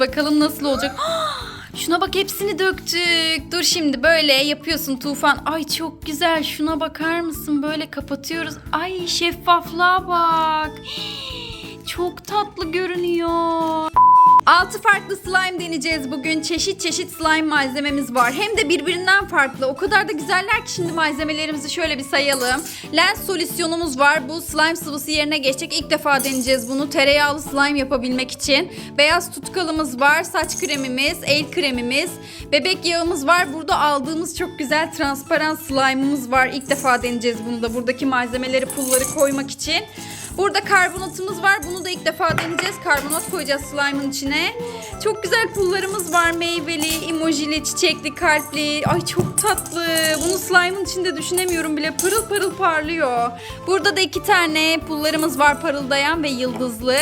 Bakalım nasıl olacak. Şuna bak hepsini döktük. Dur şimdi böyle yapıyorsun Tufan. Ay çok güzel. Şuna bakar mısın? Böyle kapatıyoruz. Ay şeffaflığa bak. Çok tatlı görünüyor. Altı farklı slime deneyeceğiz bugün. Çeşit çeşit slime malzememiz var. Hem de birbirinden farklı. O kadar da güzeller ki şimdi malzemelerimizi şöyle bir sayalım. Lens solüsyonumuz var. Bu slime sıvısı yerine geçecek. İlk defa deneyeceğiz bunu. Tereyağlı slime yapabilmek için. Beyaz tutkalımız var. Saç kremimiz, el kremimiz, bebek yağımız var. Burada aldığımız çok güzel transparan slime'ımız var. İlk defa deneyeceğiz bunu da. Buradaki malzemeleri, pulları koymak için. Burada karbonatımız var. Bunu da ilk defa deneyeceğiz. Karbonat koyacağız slime'ın içine. Çok güzel pullarımız var. Meyveli, emojili, çiçekli, kalpli. Ay çok tatlı. Bunu slime'ın içinde düşünemiyorum bile. Pırıl pırıl parlıyor. Burada da iki tane pullarımız var parıldayan ve yıldızlı.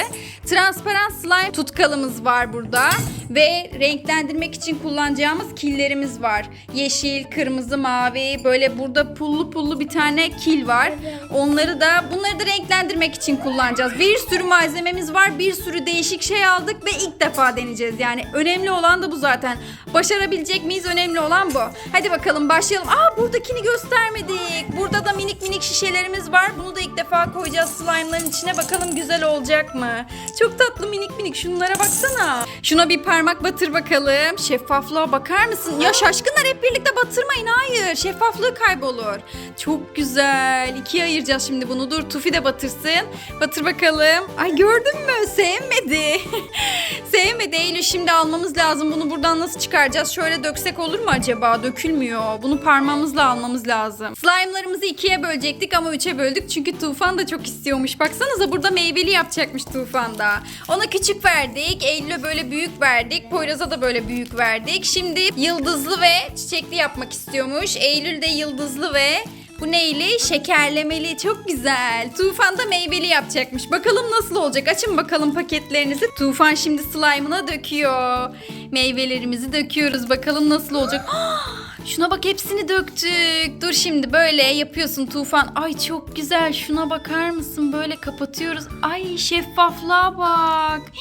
Transparan slime tutkalımız var burada. Ve renklendirmek için kullanacağımız killerimiz var. Yeşil, kırmızı, mavi. Böyle burada pullu pullu bir tane kil var. Onları da bunları da renklendirmek için kullanacağız. Bir sürü malzememiz var. Bir sürü değişik şey aldık ve ilk defa deneyeceğiz. Yani önemli olan da bu zaten. Başarabilecek miyiz? Önemli olan bu. Hadi bakalım başlayalım. Aa buradakini göstermedik. Burada da minik minik şişelerimiz var. Bunu da ilk defa koyacağız slime'ların içine. Bakalım güzel olacak mı? Çok tatlı minik minik. Şunlara baksana. Şuna bir parmak batır bakalım. Şeffaflığa bakar mısın? Ya şaşkınlar hep birlikte batırmayın. Hayır. Şeffaflığı kaybolur. Çok güzel. İkiye ayıracağız şimdi bunu. Dur Tufi de batırsın. Batır bakalım. Ay gördün mü? Sevmedi. Sevmedi Eylül. Şimdi almamız lazım. Bunu buradan nasıl çıkaracağız? Şöyle döksek olur mu acaba? Dökülmüyor. Bunu parmağımızla almamız lazım. Slime'larımızı ikiye bölecektik ama üçe böldük. Çünkü Tufan da çok istiyormuş. Baksanıza burada meyveli yapacakmış Tufan da. Ona küçük verdik. Eylül'e böyle büyük verdik. Poyraz'a da böyle büyük verdik. Şimdi yıldızlı ve çiçekli yapmak istiyormuş. Eylül de yıldızlı ve bu neyli? Şekerlemeli. Çok güzel. Tufan da meyveli yapacakmış. Bakalım nasıl olacak? Açın bakalım paketlerinizi. Tufan şimdi slime'ına döküyor. Meyvelerimizi döküyoruz. Bakalım nasıl olacak? Şuna bak hepsini döktük. Dur şimdi böyle yapıyorsun Tufan. Ay çok güzel. Şuna bakar mısın? Böyle kapatıyoruz. Ay şeffaflığa bak.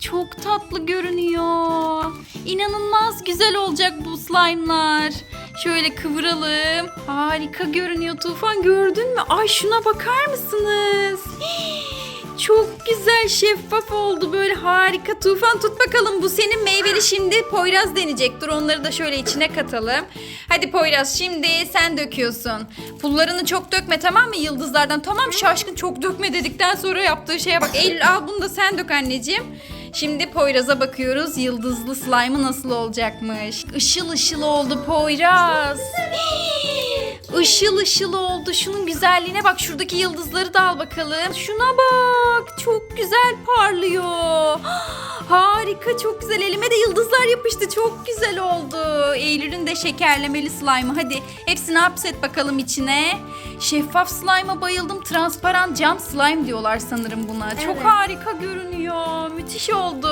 Çok tatlı görünüyor. İnanılmaz güzel olacak bu slime'lar. Şöyle kıvıralım. Harika görünüyor Tufan gördün mü? Ay şuna bakar mısınız? Çok güzel şeffaf oldu böyle harika. Tufan tut bakalım bu senin meyveli şimdi Poyraz deneyecek. Dur onları da şöyle içine katalım. Hadi Poyraz şimdi sen döküyorsun. Pullarını çok dökme tamam mı yıldızlardan? Tamam şaşkın çok dökme dedikten sonra yaptığı şeye bak. Eylül al bunu da sen dök anneciğim. Şimdi Poyraz'a bakıyoruz. Yıldızlı slime'ı nasıl olacakmış? Işıl ışıl oldu Poyraz. Işıl ışıl oldu. Şunun güzelliğine bak. Şuradaki yıldızları da al bakalım. Şuna bak. Çok güzel parlıyor. Harika çok güzel. Elime de yıldızlar yapıştı. Çok güzel oldu. Eylül'ün de şekerlemeli slime'ı. Hadi hepsini hapset bakalım içine. Şeffaf slime'a bayıldım. Transparan cam slime diyorlar sanırım buna. Çok Evet. harika görünüyor. Müthiş oldu.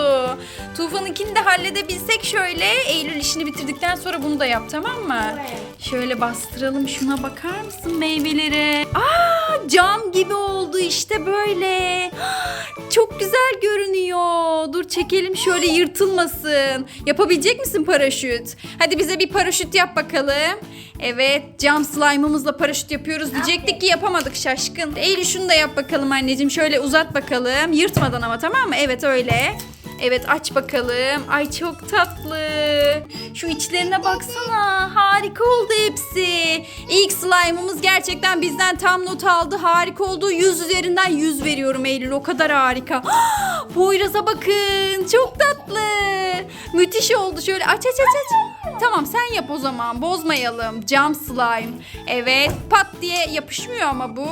Tufan'ınkini de halledebilsek şöyle. Eylül işini bitirdikten sonra bunu da yap tamam mı? Evet. Şöyle bastıralım şuna bakar mısın meyvelere? Aa cam gibi oldu işte böyle. Çok güzel görünüyor. Dur çekelim şöyle yırtılmasın. Yapabilecek misin paraşüt? Hadi bize bir paraşüt yap bakalım. Evet cam slime'ımızla paraşüt yapıyoruz diyecektik ki yapamadık şaşkın. Eylül şunu da yap bakalım anneciğim. Şöyle uzat bakalım. Yırtmadan ama tamam mı? Evet öyle. Evet aç bakalım. Ay çok tatlı. Şu içlerine baksana. Harika oldu hepsi. İlk slime'ımız gerçekten bizden tam not aldı. Harika oldu. 100 üzerinden 100 veriyorum Eylül. O kadar harika. Poyraz'a bakın. Çok tatlı. Müthiş oldu. Şöyle aç aç aç aç. Tamam sen yap o zaman. Bozmayalım. Cam slime. Evet. Pat diye yapışmıyor ama bu.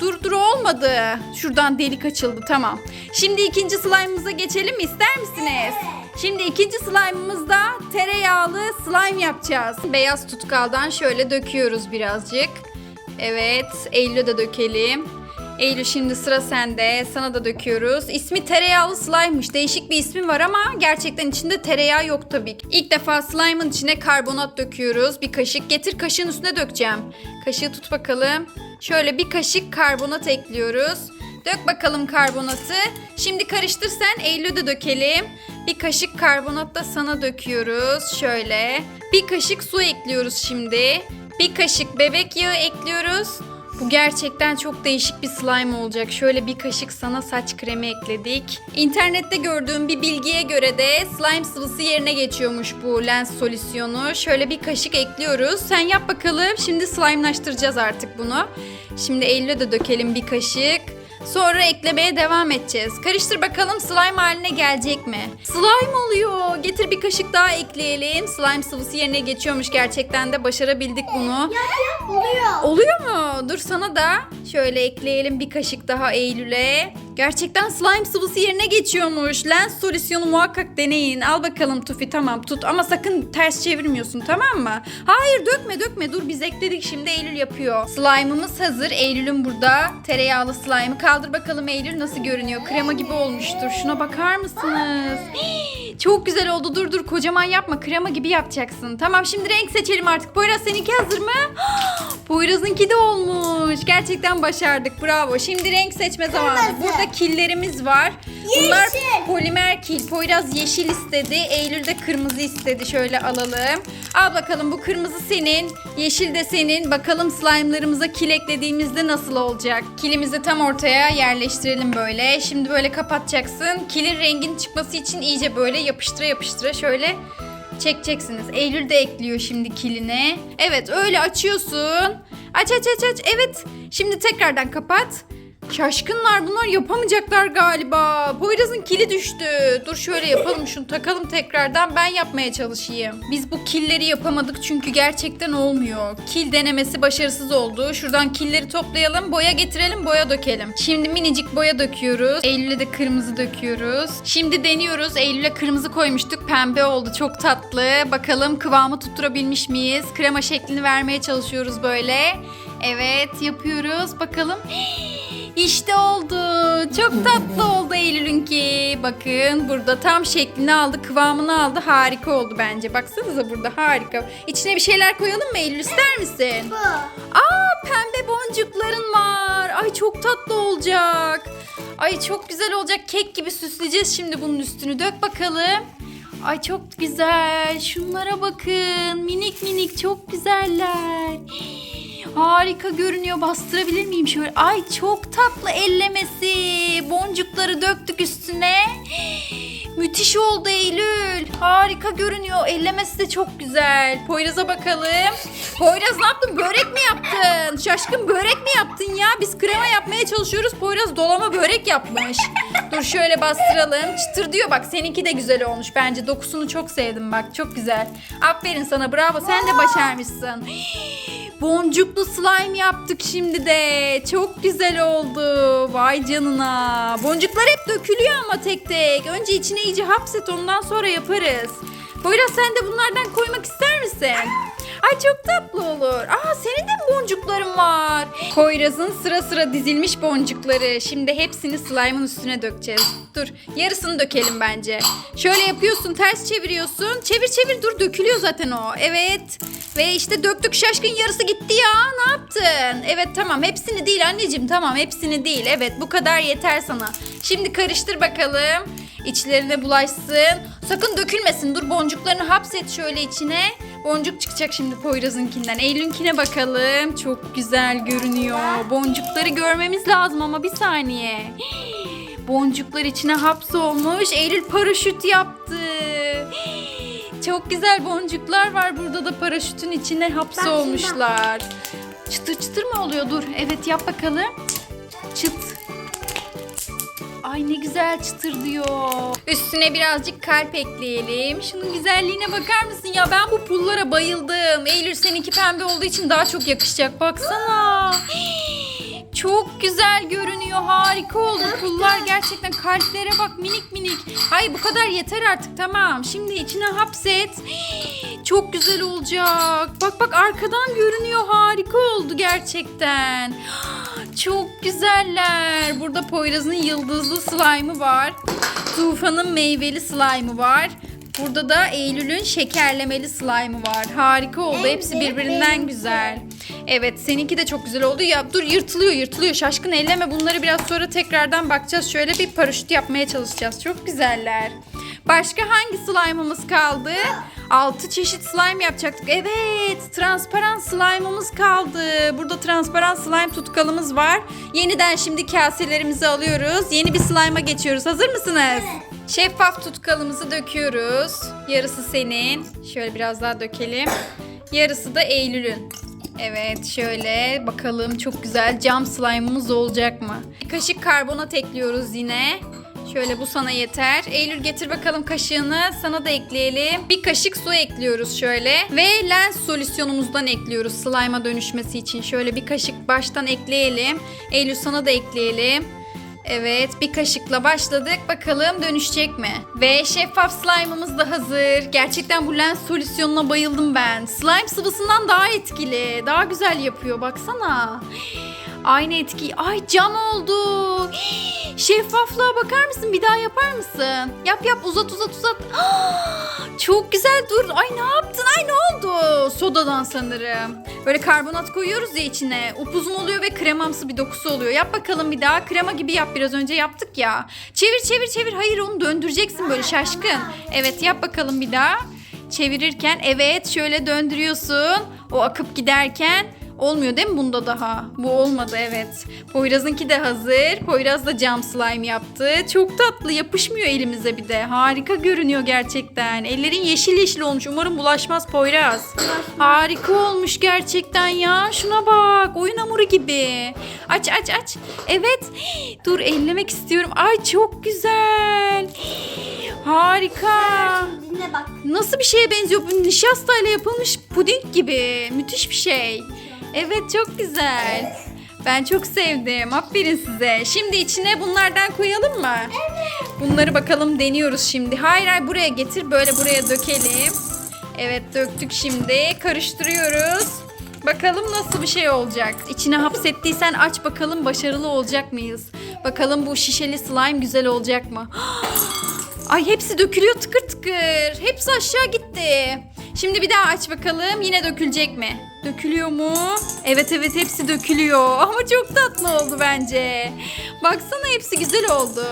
Dur dur olmadı. Şuradan delik açıldı tamam. Şimdi ikinci slime'ımıza geçelim mi ister misiniz? Şimdi ikinci slime'ımızda tereyağlı slime yapacağız. Beyaz tutkaldan şöyle döküyoruz birazcık. Evet Eylül'e de dökelim. Eylül şimdi sıra sende. Sana da döküyoruz. İsmi tereyağlı slime'mış. Değişik bir ismi var ama gerçekten içinde tereyağı yok tabii ki. İlk defa slime'ın içine karbonat döküyoruz. Bir kaşık. Getir kaşığın üstüne dökeceğim. Kaşığı tut bakalım. Şöyle bir kaşık karbonat ekliyoruz. Dök bakalım karbonatı. Şimdi karıştır sen. Eylül'e de dökelim. Bir kaşık karbonat da sana döküyoruz. Şöyle. Bir kaşık su ekliyoruz şimdi. Bir kaşık bebek yağı ekliyoruz. Bu gerçekten çok değişik bir slime olacak. Şöyle bir kaşık sana saç kremi ekledik. İnternette gördüğüm bir bilgiye göre de slime sıvısı yerine geçiyormuş bu lens solüsyonu. Şöyle bir kaşık ekliyoruz. Sen yap bakalım. Şimdi slime'laştıracağız artık bunu. Şimdi Eylül'e de dökelim bir kaşık. Sonra eklemeye devam edeceğiz. Karıştır bakalım slime haline gelecek mi? Slime oluyor. Getir bir kaşık daha ekleyelim. Slime sıvısı yerine geçiyormuş gerçekten de başarabildik bunu. Oluyor. Oluyor mu? Dur sana da şöyle ekleyelim bir kaşık daha Eylül'e. Gerçekten slime sıvısı yerine geçiyormuş. Lens solüsyonu muhakkak deneyin. Al bakalım Tufi tamam tut ama sakın ters çevirmiyorsun tamam mı? Hayır dökme dökme dur biz ekledik şimdi Eylül yapıyor. Slime'ımız hazır. Eylül'ün burada tereyağlı slime'ı. Kaldır bakalım Eylül nasıl görünüyor. Krema gibi olmuştur. Şuna bakar mısınız? Çok güzel oldu. Dur dur kocaman yapma. Krema gibi yapacaksın. Tamam şimdi renk seçelim artık. Poyraz seninki hazır mı? Poyraz'ınki de olmuş. Gerçekten başardık. Bravo. Şimdi renk seçme zamanı. Kırmızı. Burada killerimiz var. Bunlar Yeşil. polimer kil. Poyraz yeşil istedi. Eylül de kırmızı istedi. Şöyle alalım. Al bakalım bu kırmızı senin. Yeşil de senin. Bakalım slime'larımıza kil eklediğimizde nasıl olacak? Kilimizi tam ortaya yerleştirelim böyle. Şimdi böyle kapatacaksın. Kilin renginin çıkması için iyice böyle yapıştıra yapıştıra şöyle çekeceksiniz. Eylül de ekliyor şimdi kiline. Evet öyle açıyorsun. Aç aç aç aç. Evet. Şimdi tekrardan kapat. Şaşkınlar bunlar yapamayacaklar galiba. Poyraz'ın kili düştü. Dur şöyle yapalım şunu takalım tekrardan ben yapmaya çalışayım. Biz bu killeri yapamadık çünkü gerçekten olmuyor. Kil denemesi başarısız oldu. Şuradan killeri toplayalım boya getirelim boya dökelim. Şimdi minicik boya döküyoruz. Eylül'e de kırmızı döküyoruz. Şimdi deniyoruz. Eylül'e kırmızı koymuştuk. Pembe oldu çok tatlı. Bakalım kıvamı tutturabilmiş miyiz? Krema şeklini vermeye çalışıyoruz böyle. Evet yapıyoruz. Bakalım. İşte oldu. Çok tatlı oldu Eylül'ünki. Bakın burada tam şeklini aldı, kıvamını aldı. Harika oldu bence. Baksanıza burada harika. İçine bir şeyler koyalım mı Eylül ister misin? Bu. Aa pembe boncukların var. Ay çok tatlı olacak. Ay çok güzel olacak. Kek gibi süsleyeceğiz şimdi bunun üstünü. Dök bakalım. Ay çok güzel. Şunlara bakın. Minik minik çok güzeller. Harika görünüyor. Bastırabilir miyim şöyle? Ay çok tatlı ellemesi. Boncukları döktük üstüne. Müthiş oldu Eylül. Harika görünüyor. Ellemesi de çok güzel. Poyraz'a bakalım. Poyraz ne yaptın? Börek mi yaptın? Şaşkın börek mi yaptın ya? Biz krema yapmaya çalışıyoruz. Poyraz dolama börek yapmış. Dur şöyle bastıralım. Çıtır diyor bak seninki de güzel olmuş. Bence dokusunu çok sevdim bak. Çok güzel. Aferin sana bravo. Sen de başarmışsın. Boncuklu slime yaptık şimdi de. Çok güzel oldu. Vay canına. Boncuklar hep dökülüyor ama tek tek. Önce içine iyice hapset ondan sonra yaparız. Poyraz sen de bunlardan koymak ister misin? Ay çok tatlı olur. Aa senin de mi boncukların var? Poyraz'ın sıra sıra dizilmiş boncukları. Şimdi hepsini slime'ın üstüne dökeceğiz. Dur yarısını dökelim bence. Şöyle yapıyorsun ters çeviriyorsun. Çevir çevir dur dökülüyor zaten o. Evet. Ve işte döktük şaşkın yarısı gitti ya. Ne yaptın? Evet tamam hepsini değil anneciğim tamam hepsini değil. Evet bu kadar yeter sana. Şimdi karıştır bakalım. İçlerine bulaşsın. Sakın dökülmesin. Dur boncuklarını hapset şöyle içine. Boncuk çıkacak şimdi Poyraz'ınkinden. Eylül'ünkine bakalım. Çok güzel görünüyor. Boncukları görmemiz lazım ama bir saniye. Boncuklar içine hapsolmuş. Eylül paraşüt yaptı. Çok güzel boncuklar var burada da paraşütün içine hapsolmuşlar. Çıtır çıtır mı oluyor? Dur. Evet yap bakalım. Ay ne güzel çıtır diyor. Üstüne birazcık kalp ekleyelim. Şunun güzelliğine bakar mısın ya? Ben bu pullara bayıldım. Eylül seninki pembe olduğu için daha çok yakışacak. Baksana. Çok güzel görünüyor. Harika oldu. Pullar gerçekten kalplere bak minik minik. Hayır bu kadar yeter artık tamam. Şimdi içine hapset. Çok güzel olacak. Bak bak arkadan görünüyor. Harika oldu gerçekten. Çok güzeller. Burada Poyraz'ın yıldızlı slime'ı var. Tufan'ın meyveli slime'ı var. Burada da Eylül'ün şekerlemeli slime'ı var. Harika oldu. Hepsi birbirinden güzel. Evet seninki de çok güzel oldu. Ya dur yırtılıyor yırtılıyor. Şaşkın elleme bunları biraz sonra tekrardan bakacağız. Şöyle bir paraşüt yapmaya çalışacağız. Çok güzeller. Başka hangi slime'ımız kaldı? 6 çeşit slime yapacaktık. Evet, transparan slime'ımız kaldı. Burada transparan slime tutkalımız var. Yeniden şimdi kaselerimizi alıyoruz. Yeni bir slime'a geçiyoruz. Hazır mısınız? Şeffaf tutkalımızı döküyoruz. Yarısı senin. Şöyle biraz daha dökelim. Yarısı da Eylül'ün. Evet şöyle bakalım çok güzel cam slime'ımız olacak mı? Bir kaşık karbonat ekliyoruz yine. Şöyle bu sana yeter. Eylül getir bakalım kaşığını. Sana da ekleyelim. Bir kaşık su ekliyoruz şöyle. Ve lens solüsyonumuzdan ekliyoruz slime'a dönüşmesi için. Şöyle bir kaşık baştan ekleyelim. Eylül sana da ekleyelim. Evet bir kaşıkla başladık. Bakalım dönüşecek mi? Ve şeffaf slime'ımız da hazır. Gerçekten bu lens solüsyonuna bayıldım ben. Slime sıvısından daha etkili. Daha güzel yapıyor baksana. Aynı etki. Ay cam oldu. Şeffaflığa bakar mısın? Bir daha yapar mısın? Yap yap uzat uzat uzat. Çok güzel dur. Ay ne yaptın? Ay ne oldu? Sodadan sanırım. Böyle karbonat koyuyoruz ya içine. Upuzun oluyor ve kremamsı bir dokusu oluyor. Yap bakalım bir daha. Krema gibi yap biraz önce yaptık ya. Çevir çevir çevir. Hayır onu döndüreceksin böyle şaşkın. Evet yap bakalım bir daha. Çevirirken evet şöyle döndürüyorsun. O akıp giderken Olmuyor değil mi bunda daha? Bu olmadı evet. Poyraz'ınki de hazır. Poyraz da cam slime yaptı. Çok tatlı yapışmıyor elimize bir de. Harika görünüyor gerçekten. Ellerin yeşil yeşil olmuş. Umarım bulaşmaz Poyraz. Harika olmuş gerçekten ya. Şuna bak. Oyun hamuru gibi. Aç aç aç. Evet. Dur ellemek istiyorum. Ay çok güzel. Harika. Nasıl bir şeye benziyor? Bu nişastayla yapılmış puding gibi. Müthiş bir şey. Evet çok güzel. Ben çok sevdim. Aferin size. Şimdi içine bunlardan koyalım mı? Bunları bakalım deniyoruz şimdi. Hayır hayır buraya getir. Böyle buraya dökelim. Evet döktük şimdi. Karıştırıyoruz. Bakalım nasıl bir şey olacak. İçine hapsettiysen aç bakalım başarılı olacak mıyız? Bakalım bu şişeli slime güzel olacak mı? Ay hepsi dökülüyor tıkır tıkır. Hepsi aşağı gitti. Şimdi bir daha aç bakalım. Yine dökülecek mi? Dökülüyor mu? Evet evet hepsi dökülüyor. Ama çok tatlı oldu bence. Baksana hepsi güzel oldu.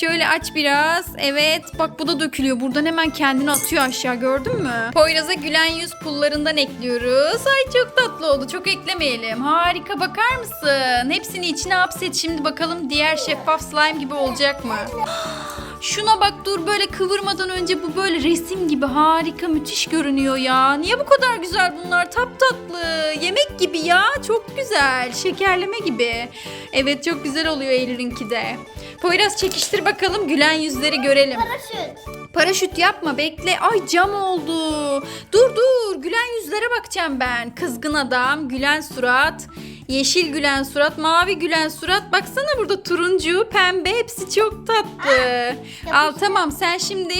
Şöyle aç biraz. Evet bak bu da dökülüyor. Buradan hemen kendini atıyor aşağı gördün mü? Poyraz'a gülen yüz pullarından ekliyoruz. Ay çok tatlı oldu. Çok eklemeyelim. Harika bakar mısın? Hepsini içine hapset. Şimdi bakalım diğer şeffaf slime gibi olacak mı? Şuna bak dur böyle kıvırmadan önce bu böyle resim gibi harika müthiş görünüyor ya. Niye bu kadar güzel bunlar? Tatlı. Yemek gibi ya. Çok güzel. Şekerleme gibi. Evet çok güzel oluyor Eylül'ünki de. Poyraz çekiştir bakalım gülen yüzleri görelim. Paraşüt. Paraşüt yapma bekle. Ay cam oldu. Dur dur gülen yüzlere bakacağım ben. Kızgın adam, gülen surat, yeşil gülen surat, mavi gülen surat. Baksana burada turuncu, pembe hepsi çok tatlı. Al tamam sen şimdi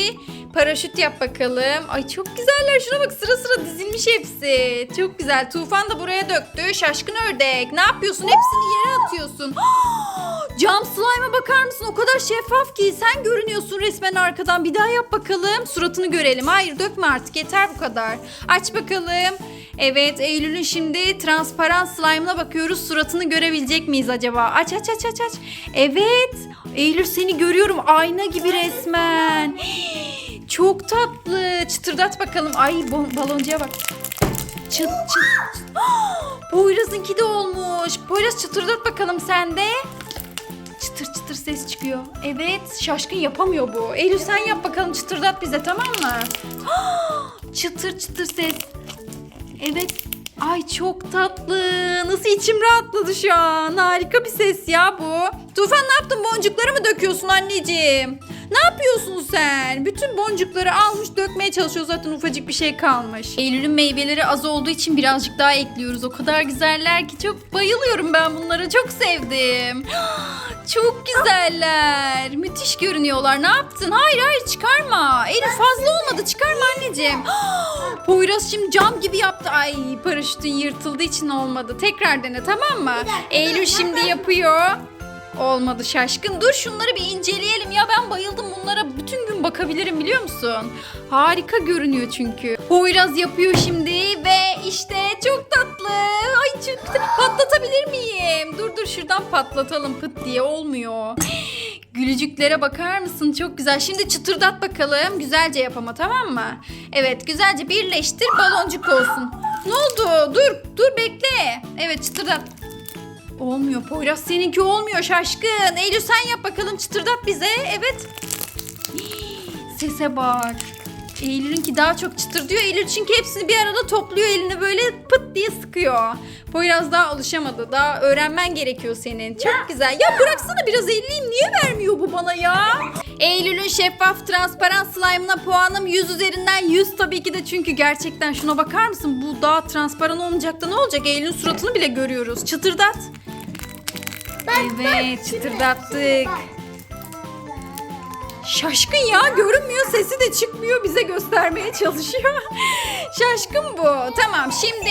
paraşüt yap bakalım. Ay çok güzeller şuna bak sıra sıra dizilmiş hepsi. Çok güzel. Tufan da buraya döktü. Şaşkın ördek. Ne yapıyorsun? Hepsini yere atıyorsun. Cam slime'a bakar mısın? O kadar şeffaf ki sen görünüyorsun resmen arkadan. Bir daha yap bakalım. Suratını görelim. Hayır dökme artık yeter bu kadar. Aç bakalım. Evet Eylül'ün şimdi transparan slime'ına bakıyoruz. Suratını görebilecek miyiz acaba? Aç aç aç aç aç. Evet. Eylül seni görüyorum ayna gibi resmen. Çok tatlı. Çıtırdat bakalım. Ay baloncuya bak. Çıt çıt. Poyraz'ınki de olmuş. Poyraz çıtırdat bakalım sen de. Çıtır çıtır ses çıkıyor. Evet şaşkın yapamıyor bu. Eylül sen yap bakalım çıtırdat bize tamam mı? çıtır çıtır ses. Evet. Ay çok tatlı. Nasıl içim rahatladı şu an. Harika bir ses ya bu. Tufan ne yaptın? Boncukları mı döküyorsun anneciğim? Ne yapıyorsun sen? Bütün boncukları almış dökmeye çalışıyor zaten ufacık bir şey kalmış. Eylül'ün meyveleri az olduğu için birazcık daha ekliyoruz. O kadar güzeller ki çok bayılıyorum ben bunlara. Çok sevdim. Çok güzeller. Müthiş görünüyorlar. Ne yaptın? Hayır hayır çıkarma. Eylül fazla olmadı. Çıkarma anneciğim. Poyraz şimdi cam gibi yaptı. Ay paraşütün yırtıldığı için olmadı. Tekrar dene tamam mı? Eylül şimdi yapıyor. Olmadı şaşkın. Dur şunları bir inceleyelim. Ya ben bayıldım bunlara. Bütün gün bakabilirim biliyor musun? Harika görünüyor çünkü. Poyraz yapıyor şimdi ve işte çok tatlı. Ay çok. Patlatabilir miyim? Dur dur şuradan patlatalım pıt diye olmuyor. Gülücüklere bakar mısın? Çok güzel. Şimdi çıtırdat bakalım. Güzelce yap ama tamam mı? Evet güzelce birleştir baloncuk olsun. Ne oldu? Dur dur bekle. Evet çıtırdat. Olmuyor Poyraz seninki olmuyor şaşkın. Eylül sen yap bakalım çıtırdat bize. Evet. Sese bak. Eylül'ünki daha çok çıtır diyor. Eylül çünkü hepsini bir arada topluyor elini böyle pıt diye sıkıyor. Poyraz daha alışamadı. Daha öğrenmen gerekiyor senin. Çok güzel. Ya bıraksana biraz Eylül'ü niye vermiyor bu bana ya? Eylül'ün şeffaf transparan slime'ına puanım 100 üzerinden 100 tabii ki de çünkü gerçekten şuna bakar mısın? Bu daha transparan olmayacak da ne olacak? Eylül'ün suratını bile görüyoruz. Çıtırdat. Evet çıtırdattık. Şaşkın ya görünmüyor sesi de çıkmıyor bize göstermeye çalışıyor. Şaşkın bu. Tamam şimdi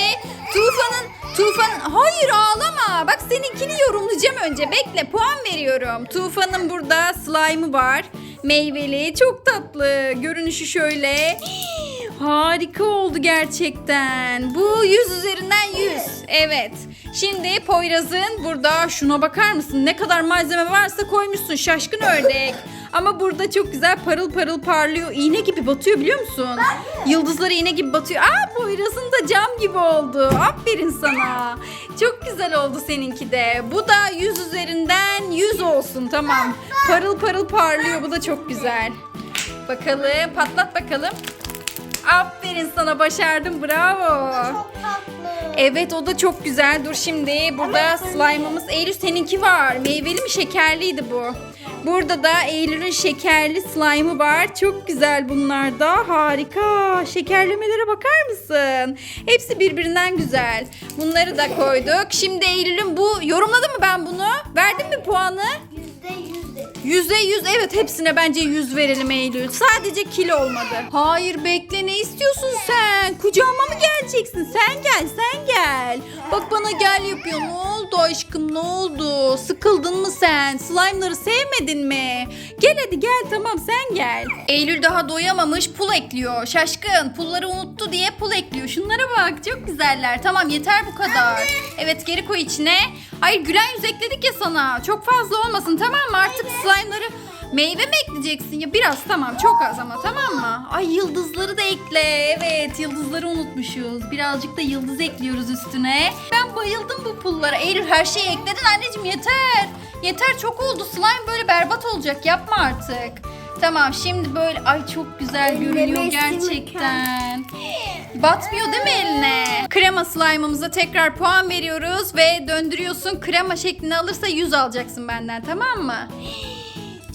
Tufan'ın Tufan'ın hayır ağlama. Bak seninkini yorumlayacağım önce. Bekle puan veriyorum. Tufan'ın burada slime'ı var. Meyveli çok tatlı. Görünüşü şöyle. Harika oldu gerçekten. Bu 100 üzerinden 100. Evet. Şimdi Poyraz'ın burada şuna bakar mısın? Ne kadar malzeme varsa koymuşsun şaşkın ördek. Ama burada çok güzel parıl parıl parlıyor. İğne gibi batıyor biliyor musun? Yıldızları iğne gibi batıyor. Aa Poyraz'ın da cam gibi oldu. Aferin sana. Çok güzel oldu seninki de. Bu da 100 üzerinden 100 olsun tamam. Parıl parıl parlıyor. Bu da çok güzel. Bakalım patlat bakalım. Aferin sana başardın bravo. Çok tatlı. Evet o da çok güzel. Dur şimdi burada slime'ımız. Eylül seninki var. Meyveli mi şekerliydi bu? Burada da Eylül'ün şekerli slime'ı var. Çok güzel bunlar da. Harika. Şekerlemelere bakar mısın? Hepsi birbirinden güzel. Bunları da koyduk. Şimdi Eylül'ün bu yorumladı mı ben bunu? Verdim mi puanı? Yüzde yüz evet hepsine bence yüz verelim Eylül. Sadece kilo olmadı. Hayır bekle ne istiyorsun sen? Kucağıma mı geleceksin? Sen gel sen gel. Bak bana gel yapıyor. Ne oldu aşkım ne oldu? Sıkıldın mı sen? Slime'ları sevmedin mi? Gel hadi gel tamam sen gel. Eylül daha doyamamış pul ekliyor. Şaşkın pulları unuttu diye pul ekliyor. Şunlara bak çok güzeller. Tamam yeter bu kadar. Evet geri koy içine. Hayır gülen yüz ekledik ya sana. Çok fazla olmasın tamam mı? Artık slime'ları meyve mi ekleyeceksin ya? Biraz tamam çok az ama tamam mı? Ay yıldızları da ekle. Evet yıldızları unutmuşuz. Birazcık da yıldız ekliyoruz üstüne. Ben bayıldım bu pullara. Eylül her şeyi ekledin anneciğim yeter. Yeter çok oldu. Slime böyle berbat olacak. Yapma artık. Tamam şimdi böyle ay çok güzel görünüyor gerçekten. Batmıyor değil mi eline? Krema slime'ımıza tekrar puan veriyoruz ve döndürüyorsun. Krema şeklini alırsa 100 alacaksın benden tamam mı?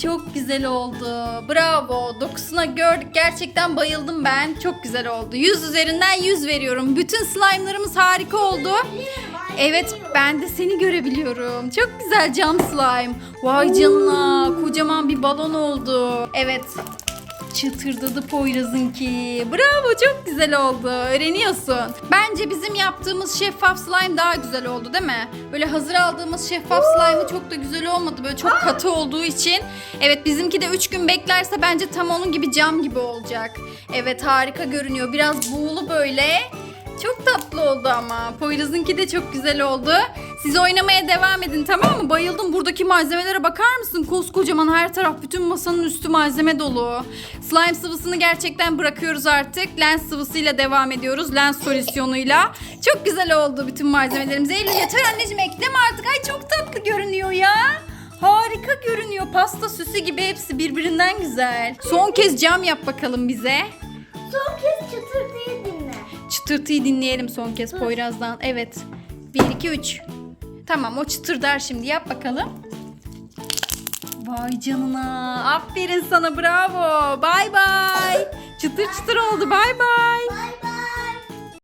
Çok güzel oldu. Bravo. Dokusuna gördük. Gerçekten bayıldım ben. Çok güzel oldu. 100 üzerinden 100 veriyorum. Bütün slime'larımız harika oldu. Evet ben de seni görebiliyorum. Çok güzel cam slime. Vay canına kocaman bir balon oldu. Evet çıtırdadı Poyraz'ınki. Bravo çok güzel oldu. Öğreniyorsun. Bence bizim yaptığımız şeffaf slime daha güzel oldu değil mi? Böyle hazır aldığımız şeffaf slime'ı çok da güzel olmadı. Böyle çok katı olduğu için. Evet bizimki de 3 gün beklerse bence tam onun gibi cam gibi olacak. Evet harika görünüyor. Biraz buğulu böyle. Çok tatlı oldu ama. Poyraz'ınki de çok güzel oldu. Siz oynamaya devam edin tamam mı? Bayıldım. Buradaki malzemelere bakar mısın? Koskocaman her taraf bütün masanın üstü malzeme dolu. Slime sıvısını gerçekten bırakıyoruz artık. Lens sıvısıyla devam ediyoruz. Lens solüsyonuyla. Çok güzel oldu bütün malzemelerimiz. Eylül yeter anneciğim ekleme artık. Ay çok tatlı görünüyor ya. Harika görünüyor. Pasta süsü gibi hepsi birbirinden güzel. Son kez cam yap bakalım bize. Son kez çıtırtıyı dinle. Çıtırtıyı dinleyelim son kez Poyraz'dan. Evet. 1, 2, 3. Tamam o çıtırdar şimdi yap bakalım. Vay canına. Aferin sana bravo. Bay bay. Çıtır çıtır oldu bay bay. Bay